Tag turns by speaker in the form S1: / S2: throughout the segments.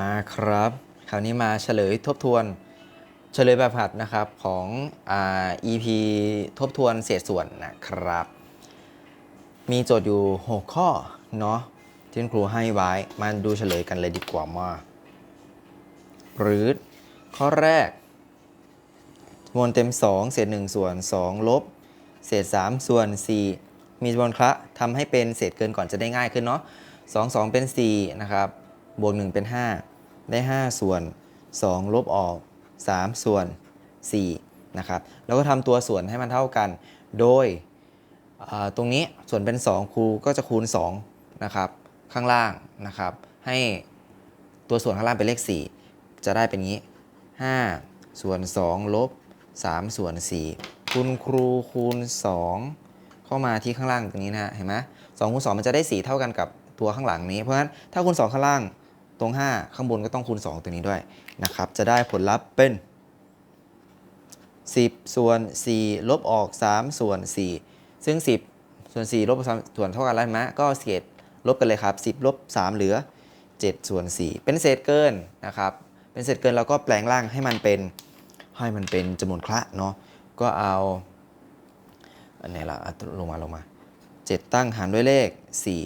S1: มาครับ คราวนี้มาเฉลยทบทวน เฉลยแบบหัดนะครับของอ่า EP ทบทวนเศษส่วนนะครับ มีโจทย์อยู่ 6 ข้อเนาะที่คุณครูให้ไว้ มาดูเฉลยกันเลยดีกว่ามาหรือข้อแรกจำนวนเต็ม 2 เศษ 1 ส่วน 2 ลบ เศษ 3 ส่วน 4 มีจำนวนคละทำให้เป็นเศษเกินก่อนจะได้ง่ายขึ้นเนาะ2 2 เป็น 4 นะครับ บวก1เป็น 5 ได้ 5 ส่วน 2 ลบออก 3 ส่วน4นะครับแล้วก็ทำตัวส่วนให้มันเท่ากัน โดยตรงนี้ส่วนเป็น 2 ครูก็จะคูณ2นะครับข้างล่างนะครับให้ตัวส่วนข้างล่างเป็นเลข 4 จะได้เป็นงี้ 5 ส่วน 2 ลบ 3 ส่วน 4คุณครูคูณ 2 เข้ามาที่ข้างล่างตรงนี้นะเห็นไหมสองคูณ2มันจะได้ 4 เท่ากันกับตัวข้างหลังนี้ เพราะฉะนั้นถ้าคูณ2ข้างล่าง ตรง 5 ข้างบนก็ต้องคูณ 2 ตัวนี้ด้วยนะครับ จะได้ผลลัพธ์เป็น 10 ส่วน 4 ลบออก 3 ส่วน 4 ซึ่ง 10 ส่วน 4 ลบ3ส่วนเท่ากันแล้วไหมก็เศษลบกันเลยครับ 10 ลบ 3 เหลือ 7 ส่วน 4 เป็นเศษเกินนะครับ เป็นเศษเกินเราก็แปลงร่างให้มันเป็นให้มันเป็นจำนวนคละเนาะ ก็เอาอันไหนละ่ะลงมาลงมา 7 ตั้งหารด้วยเลข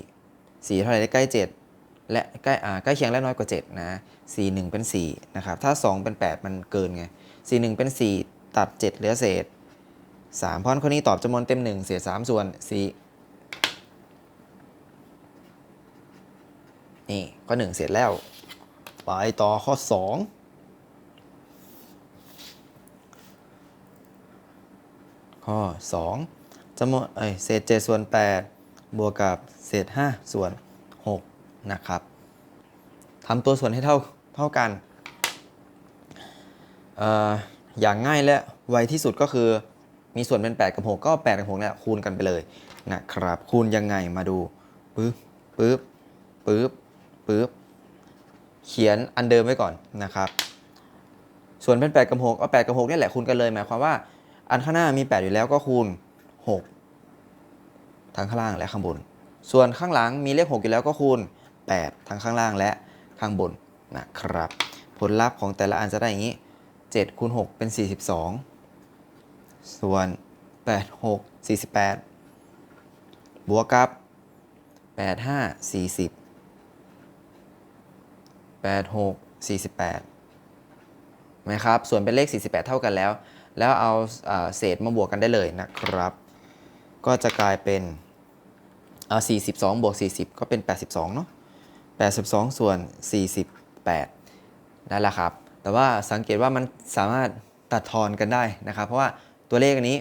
S1: 4 4 เท่าไหร่ได้ใกล้ 7 และใกล้อ่าใกล้เคียงและน้อยกว่า 7 นะ4 1 เป็น 4 นะครับ ถ้า 2 เป็น 8 มันเกินไง4 1 เป็น 4 ตัด 7 เหลือเศษ 3 เพราะฉะนั้นข้อนี้ตอบจำนวนเต็ม 1 เศษ 3 ส่วน 4 นี่ ข้อ 1 เสร็จแล้ว ไปต่อข้อ 2ข้อ2จำนวนเอ้ยเศษ7ส่วน 8 บวกกับเศษ 5 ส่วน นะครับทำตัวส่วนให้เท่าเท่ากันเอ่ออย่างง่ายและไวที่สุดก็คือมีส่วนเป็น 8 กับ 6 ก็ 8 กับ 6เนี่ยคูณกันไปเลยนะครับ คูณยังไงมาดูปึ๊บปึ๊บปึ๊บปึ๊บเขียนอันเดิมไว้ก่อนนะครับ ส่วนเป็น 8 กับ6เอา8กับ6เนี่ยแหละคูณกันเลยหมายความว่าอันข้างหน้ามี 8 อยู่แล้วก็คูณ 6 ทั้งข้างล่างและข้างบน ส่วนข้างหลังมีเลข 6 อยู่แล้วก็คูณ 8 ทั้งข้างล่างและข้างบนนะครับ ผลลัพธ์ของแต่ละอันจะได้อย่างนี้7คูณ6เป็น 42 ส่วน 8 6 48 บวกกับ 8 5 40 8 6 48ไหมครับส่วนเป็นเลข 48 เท่ากันแล้ว แล้วเอาอ่าเศษมาบวกกันได้เลยนะครับ ก็จะกลายเป็นเอา42 บวก 40 ก็เป็น 82 เนาะ 82 ส่วน 48 นั่นแหละครับ แต่ว่าสังเกตว่ามันสามารถตัดทอนกันได้นะครับ เพราะว่าตัวเลขอันนี้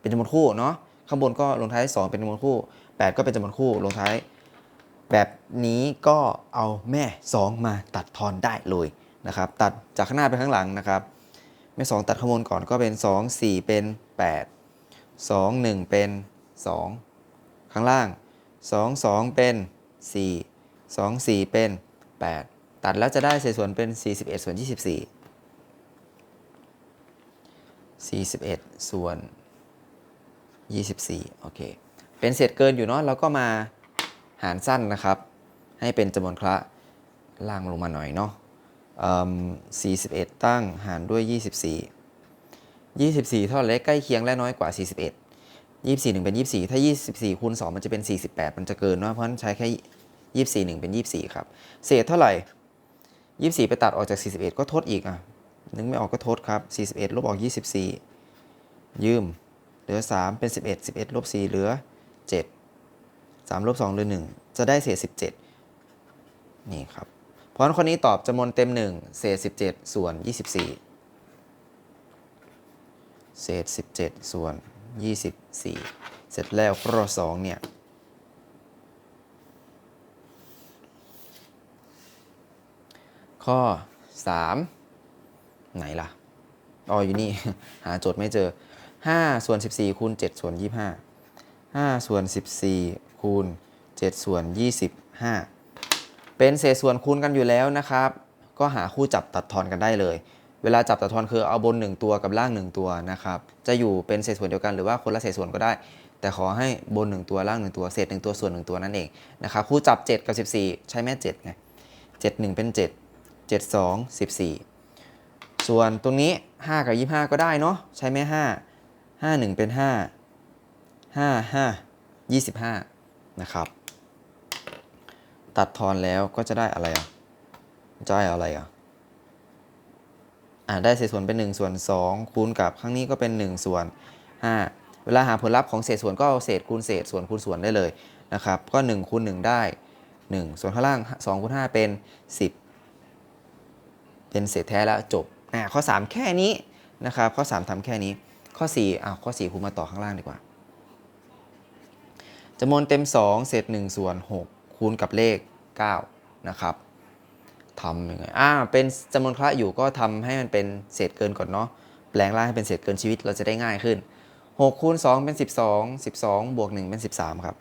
S1: เป็นจำนวนคู่เนาะ ข้างบนก็ลงท้าย 2 เป็นจำนวนคู่ 8 ก็เป็นจำนวนคู่ ลงท้าย แบบนี้ก็เอาแม่ 2 มาตัดทอนได้เลยนะครับ ตัดจากข้างหน้าไปข้างหลังนะครับ แม่ 2 ตัดข้างบนก่อนก็เป็น 2 4 เป็น 8 2 1 เป็น 2 ข้างล่าง 2 2 เป็น 4 2 4 เป็น 8 ตัดแล้วจะได้เศษส่วนเป็น 41 ส่วน 24 41 ส่วน 24 โอเค เป็นเศษเกินอยู่เนาะเราก็มาหารสั้นนะครับ ให้เป็นจำนวนคละล่างลงมาหน่อยเนาะ41 ตั้งหารด้วย 24 24 เท่าไรใกล้เคียงและน้อยกว่า 41 24 1 เป็น 24 ถ้า 24คูณ2มันจะเป็น 48 มันจะเกินเนาะเพราะฉะนั้นใช้แค่ 24 1 เป็น 24 ครับ เศษเท่าไหร่ 24 ไปตัดออกจาก 41 ก็ทดอีกอะนึกไม่ออกก็ทดครับ 41 ลบออก 24 ยืม เหลือ 3 เป็น 11 11 ลบ 4 เหลือ 7 3 ลบ 2 เหลือ 1 จะได้เศษ 17 นี่ครับ เพราะฉะนั้นข้อนี้ตอบจำนวนเต็ม 1 เศษ 17 ส่วน 24 เศษ 17 ส่วน 24 เสร็จแล้วข้อ2เนี่ย ข้อ 3 ไหนล่ะอ๋ออยู่นี่ หาโจทย์ไม่เจอ 5 ส่วน 14 คูณ 7 ส่วน 25 5 ส่วน 14 คูณ 7 ส่วน 25 เป็นเศษส่วนคูณกันอยู่แล้วนะครับ ก็หาคู่จับตัดทอนกันได้เลย เวลาจับตัดทอนคือเอาบน 1 ตัวกับล่าง 1 ตัวนะครับ จะอยู่เป็นเศษส่วนเดียวกันหรือว่าคนละเศษส่วนก็ได้ แต่ขอให้บน 1 ตัวล่าง 1 ตัว เศษ 1 ตัวส่วน 1 ตัวนั่นเองนะครับ คู่จับ 7 กับ 14 ใช้แม่7ไง7 1 เป็น 7 7 2 14 ส่วนตรงนี้ 5 กับ 25 ก็ได้เนาะใช่ไหม5 5 1 เป็น 5 5 5 25 นะครับ ตัดทอนแล้วก็จะได้อะไรอะจะได้อะไรอะอ่าได้เศษส่วนเป็น 1 ส่วน 2 คูณกับข้างนี้ก็เป็น 1 ส่วน 5 เวลาหาผลลัพธ์ของเศษส่วนก็เอาเศษคูณเศษส่วนคูณส่วนได้เลยนะครับ ก็1คูณ1ได้ 1 ส่วนข้างล่าง2คูณ5เป็น 10 เป็นเศษแท้แล้วจบอ่าข้อ 3 แค่นี้นะครับ ข้อ 3ทำแค่นี้ ข้อ4อ้าวข้อ4ครูมาต่อข้างล่างดีกว่าจำนวนเต็ม 2 เศษ1ส่วน6คูณกับเลข9นะครับทำยังไงอ่าเป็นจำนวนคละอยู่ก็ทำให้มันเป็นเศษเกินก่อนเนาะแปลงร่างให้เป็นเศษเกินชีวิตเราจะได้ง่ายขึ้น6คูณ2เป็น 12 12 บวก 1 เป็น 13 ครับ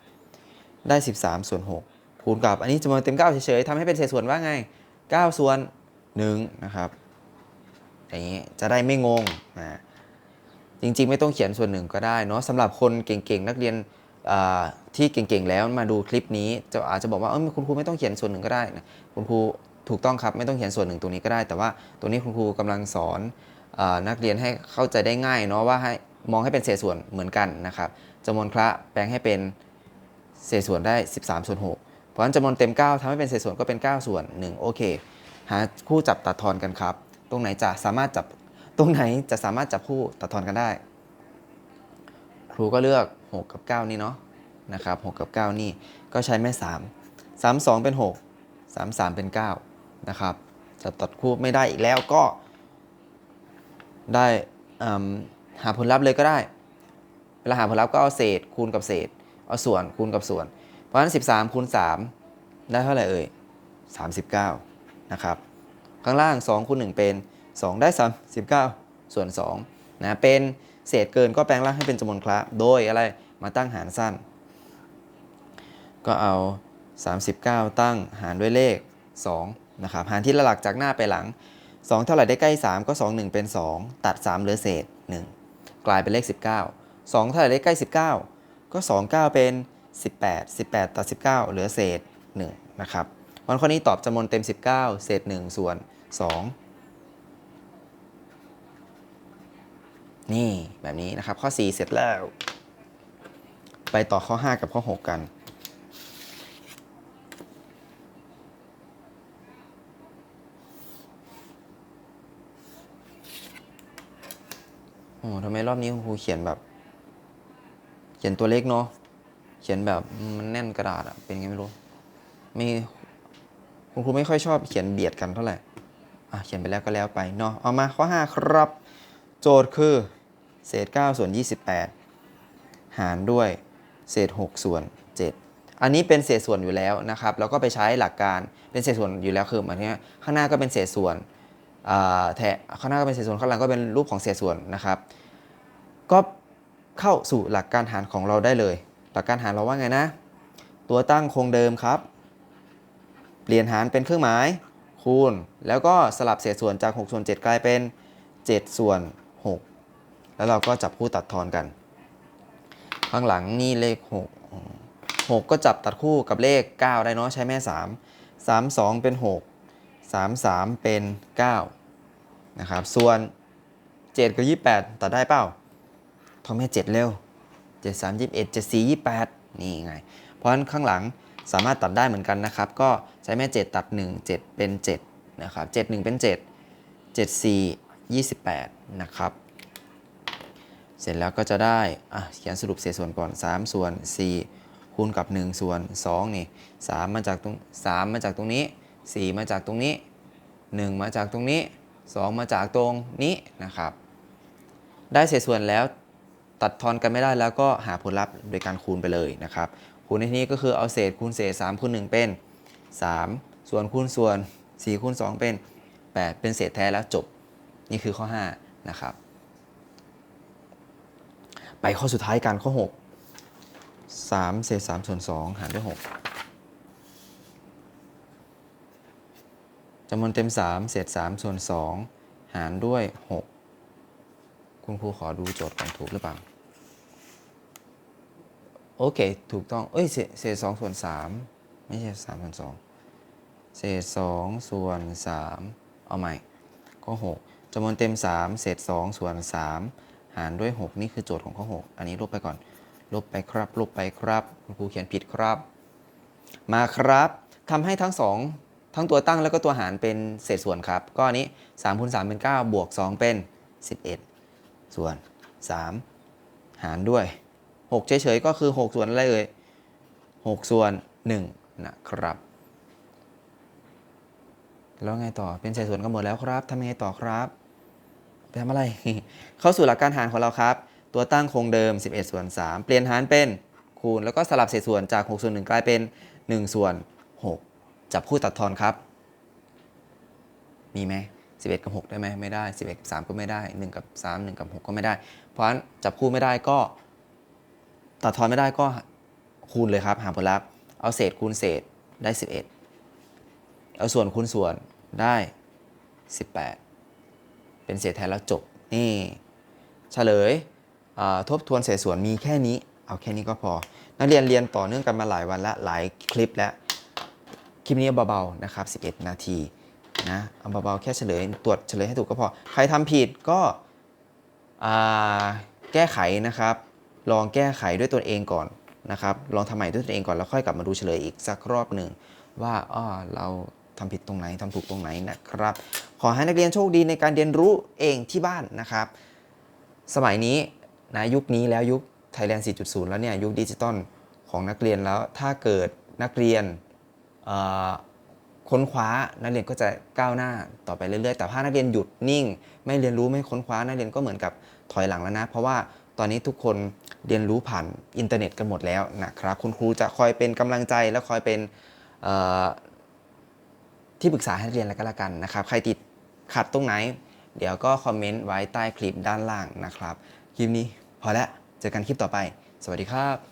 S1: ได้ 13 ส่วน 6 คูณกับ อันนี้จำนวนเต็ม 9 เฉยๆทำให้เป็นเศษส่วนว่าไง 9 ส่วน 1นะครับอย่างนี้จะได้ไม่งงนะจริงๆ ไม่ต้องเขียนส่วนหนึ่งก็ได้เนาะสำหรับคนเก่งๆ นักเรียนที่เก่งๆ แล้วมาดูคลิปนี้จะอาจจะบอกว่าเออคุณครูไม่ต้องเขียนส่วนหนึ่งก็ได้นะคุณครูถูกต้องครับไม่ต้องเขียนส่วนหนึ่งตรงนี้ก็ได้ แต่ว่าตรงนี้คุณครูกำลังสอนอนักเรียนให้เข้าใจได้ง่ายเนาะว่าให้มองให้เป็นเศษส่วนเหมือนกันนะครับจำนวนคละแปลงให้เป็นเศษส่วนได้ 13ส่วน6เพราะฉะนั้นจำนวนเต็ม 9ทำให้เป็นเศษส่วนก็เป็น 9 ส่วน 1 โอเค หาคู่จับตัดทอนกันครับ ตรงไหนจะสามารถจับตรงไหนจะสามารถจับคู่ตัดทอนกันได้ ครูก็เลือก 6 กับ 9 นี่เนาะนะครับ6กับ 9 นี่ก็ใช้แม่ 3 3 2 เป็น 6 3 3 เป็น 9 นะครับจะตัดคู่ไม่ได้อีกแล้วก็ ได้หาผลลัพธ์เลยก็ได้ เวลาหาผลลัพธ์ก็เอาเศษคูณกับเศษ เอาส่วนคูณกับส่วน เพราะฉะนั้น 13คูณ3ได้เท่าไหร่เอ่ย39 นะครับ ข้างล่าง2คูณ1เป็น 2 ได้ 39 ส่วน2นะเป็นเศษเกินก็แปลงร่างให้เป็นจำนวนคละโดยอะไรมาตั้งหารสั้น ก็เอา 39 ตั้งหารด้วยเลข2นะครับหารที่ละหลักจากหน้าไปหลัง 2 เท่าไหร่ได้ใกล้ 3 ก็ 2 1 เป็น 2 ตัด 3 เหลือเศษ 1 กลายเป็นเลข 19 2 เท่าไหร่ได้ใกล้ 19 ก็ 2 9 เป็น 18 18 ตัด 19 เหลือเศษ 1 นะครับ วันข้อนี้ตอบจำนวนเต็ม 19 เศษ 1 ส่วน 2 นี่แบบนี้นะครับ ข้อ 4 เสร็จแล้ว ไปต่อข้อ 5 กับข้อ 6 กัน โอ้ทำไมรอบนี้ครูเขียนแบบ เขียนตัวเล็กเนาะ เขียนแบบมันแน่นกระดาษอะเป็นไงไม่รู้ ไม่ คุณครูไม่ค่อยชอบเขียนเบียดกันเท่าไหร่อะเขียนไปแล้วก็แล้วไปเนาะเอามาข้อ 5 ครับ โจทย์คือเศษ 9 ส่วน 28 หารด้วยเศษ 6 ส่วน 7 อันนี้เป็นเศษส่วนอยู่แล้วนะครับแล้วก็ไปใช้หลักการเป็นเศษส่วนอยู่แล้วคือเหมายถึงว่ข้างหน้าก็เป็นเศษส่วนแถข้างหน้าก็เป็นเศษส่วนข้างหลังก็เป็นรูปของเศษส่วนนะครับ ก็เข้าสู่หลักการหารของเราได้เลย หลักการหารเราว่าไงนะ ตัวตั้งคงเดิมครับ เปลี่ยนหารเป็นเครื่องหมาย คูณ แล้วก็สลับเศษส่วนจาก 6 ส่วน 7 กลายเป็น 7 ส่วน 6 แล้วเราก็จับคู่ตัดทอนกัน ข้างหลังนี่เลข 6 6 ก็จับตัดคู่กับเลข 9 ได้เนาะใช้แม่ 3 3 2 เป็น 6 3 3 เป็น 9 นะครับ ส่วน 7 กับ 28 ตัดได้เปล่าทอมให้ 7 เร็ว 7 3 21 7 4 28 นี่ไง เพราะฉะนั้นข้างหลัง สามารถตัดได้เหมือนกันนะครับ ก็ใช้แม่ 7 ตัด 1 7 เป็น 7 นะครับ 7 1 เป็น 7 7 4 28 นะครับ เสร็จแล้วก็จะได้อะเขียนสรุปเศษส่วนก่อน 3 ส่วน 4 คูณกับ 1 ส่วน 2 นี่ 3 มาจากตรง 3 มาจากตรงนี้ 4 มาจากตรงนี้ 1 มาจากตรงนี้ 2 มาจากตรงนี้นะครับ ได้เศษส่วนแล้วตัดทอนกันไม่ได้แล้วก็หาผลลัพธ์โดยการคูณไปเลยนะครับ คูณในที่นี้ก็คือเอาเศษคูณเศษ3คูณ1เป็น 3 ส่วนคูณส่วน4คูณ2เป็น 8 เป็นเศษแท้แล้วจบ นี่คือข้อ 5 นะครับ ไปข้อสุดท้ายกันข้อ 6 3 เศษ3ส่วน2หารด้วย 6จำนวนเต็ม 3 เศษ3ส่วน 2 หารด้วย 6 คุณครูขอดูโจทย์ก่อนถูกหรือเปล่า โอเค ถูกต้อง เอ้ย เศษเศษ2ส่วน3ไม่ใช่3ส่วน2เศษ2ส่วน3เอาใหม่ ข้อ6จำนวนเต็ม3เศษ2ส่วน3หารด้วย6นี่คือโจทย์ของข้อ6อันนี้ลบไปก่อน ลบไปครับ ลบไปครับคุณครูเขียนผิดครับ มาครับทำให้ทั้ง2ทั้งตัวตั้งแล้วก็ตัวหารเป็นเศษส่วนครับ ก็อันนี้3คูณ3เป็น9บวก2เป็น11ส่วน3หารด้วย 6 เฉยๆ ก็คือ 6 ส่วนอะไรเอ่ย6 ส่วน 1 นะครับ แล้วไงต่อเป็นเศษส่วนกันหมดแล้วครับทำยังไงต่อครับไปทำอะไร เข้าสู่หลักการหารของเราครับ ตัวตั้งคงเดิม 11 ส่วน 3 เปลี่ยนหารเป็นคูณ แล้วก็สลับเศษส่วนจาก 6 ส่วน 1 กลายเป็น 1 ส่วน 6 จับคู่ตัดทอนครับ มีไหม11 กับ 6 ได้ไหมไม่ได้ 11 กับ 3 ก็ไม่ได้ 1 กับ 3 1 กับ 6 ก็ไม่ได้ เพราะฉะนั้นจับคู่ไม่ได้ก็ ตัดทอนไม่ได้ก็คูณเลยครับ หาผลลัพธ์ เอาเศษคูณเศษได้ 11 เอาส่วนคูณส่วนได้ 18 เป็นเศษแทนแล้วจบ นี่เฉลยทบทวนเศษส่วนมีแค่นี้ เอาแค่นี้ก็พอ นักเรียนเรียนต่อเนื่องกันมาหลายวันและหลายคลิปแล้ว คลิปนี้เบาๆนะครับ 11 นาทีนะเอาเบาๆแค่เฉลยตรวจเฉลยให้ถูกก็พอ ใครทำผิดก็แก้ไขนะครับ ลองแก้ไขด้วยตัวเองก่อนนะครับ ลองทำใหม่ด้วยตัวเองก่อนแล้วค่อยกลับมาดูเฉลยอีกสักรอบหนึ่งว่าอ้อเราทำผิดตรงไหนทำถูกตรงไหนนะครับ ขอให้นักเรียนโชคดีในการเรียนรู้เองที่บ้านนะครับ สมัยนี้นะยุคนี้แล้วยุค Thailand 4.0 แล้วเนี่ยยุคดิจิตอลของนักเรียนแล้วถ้าเกิดนักเรียนค้นคว้านักเรียนก็จะก้าวหน้าต่อไปเรื่อยๆ แต่ถ้านักเรียนหยุดนิ่ง ไม่เรียนรู้ไม่ค้นคว้านักเรียนก็เหมือนกับถอยหลังแล้วนะ เพราะว่า ตอนนี้ทุกคนเรียนรู้ผ่านอินเทอร์เน็ตกันหมดแล้วนะครับ คุณครูจะคอยเป็นกำลังใจและคอยเป็นที่ปรึกษาให้เรียนแล้วก็แล้วกันนะครับ ใครติดขัดตรงไหน เดี๋ยวก็คอมเมนต์ไว้ใต้คลิปด้านล่างนะครับ คลิปนี้พอแล้ว เจอกันคลิปต่อไป สวัสดีครับ